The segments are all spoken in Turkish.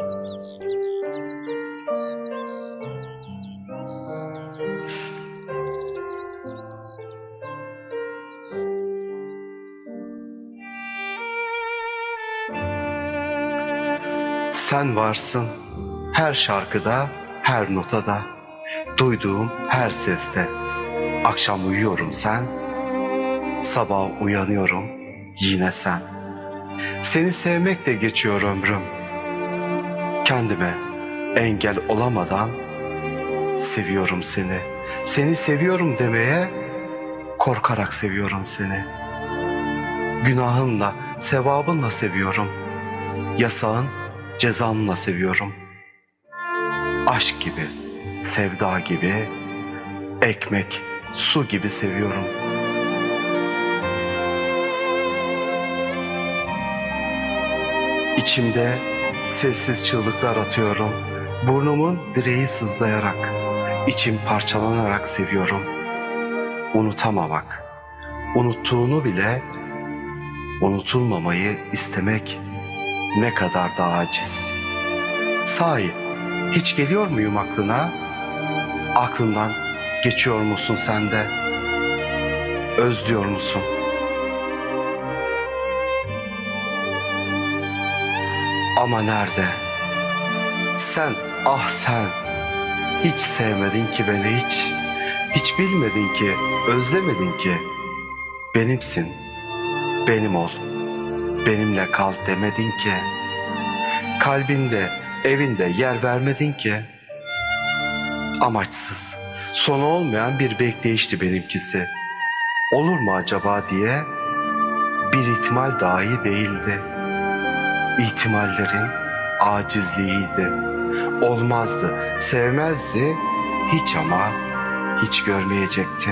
Sen varsın her şarkıda, her notada, duyduğum her seste. Akşam uyuyorum sen, sabah uyanıyorum yine sen. Seni sevmekle geçiyor ömrüm. Kendime engel olamadan seviyorum seni. Seni seviyorum demeye korkarak seviyorum seni. Günahınla, sevabınla seviyorum. Yasağın, cezanla seviyorum. Aşk gibi, sevda gibi, ekmek, su gibi seviyorum. İçimde sessiz çığlıklar atıyorum. Burnumun direği sızlayarak, içim parçalanarak seviyorum. Unutamamak, unuttuğunu bile unutulmamayı istemek ne kadar da aciz. Sahi hiç geliyor muyum aklına? Aklından geçiyor musun sen de? Özlüyor musun? Ama nerede? Sen, ah sen. Hiç sevmedin ki beni hiç. Hiç bilmedin ki, özlemedin ki. Benimsin, benim ol. Benimle kal demedin ki. Kalbinde, evinde yer vermedin ki. Amaçsız, sonu olmayan bir bekleyişti benimkisi. Olur mu acaba diye bir ihtimal dahi değildi. İhtimallerin acizliğiydi. Olmazdı, sevmezdi, hiç ama hiç görmeyecekti.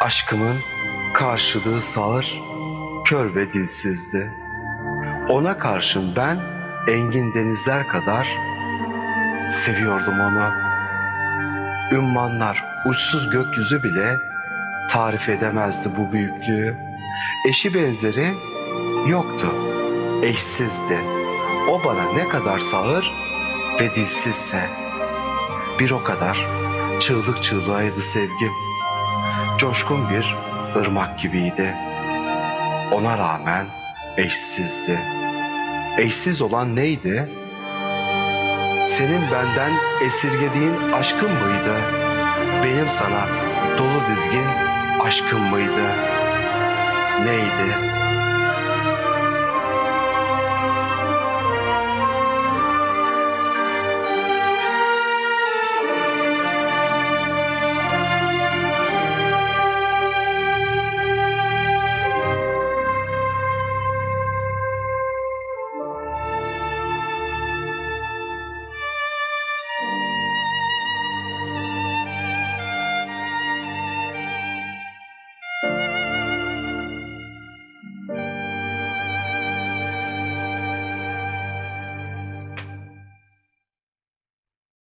Aşkımın karşılığı sağır, kör ve dilsizdi. Ona karşın ben engin denizler kadar seviyordum onu. Ümmanlar, uçsuz gökyüzü bile tarif edemezdi bu büyüklüğü. Eşi benzeri yoktu, eşsizdi. O bana ne kadar sağır ve dilsizse bir o kadar çığlık çığlığıydı sevgim. Coşkun bir ırmak gibiydi. Ona rağmen eşsizdi. Eşsiz olan neydi? Senin benden esirgediğin aşkın mıydı? Benim sana dolu dizgin aşkın mıydı? Neydi?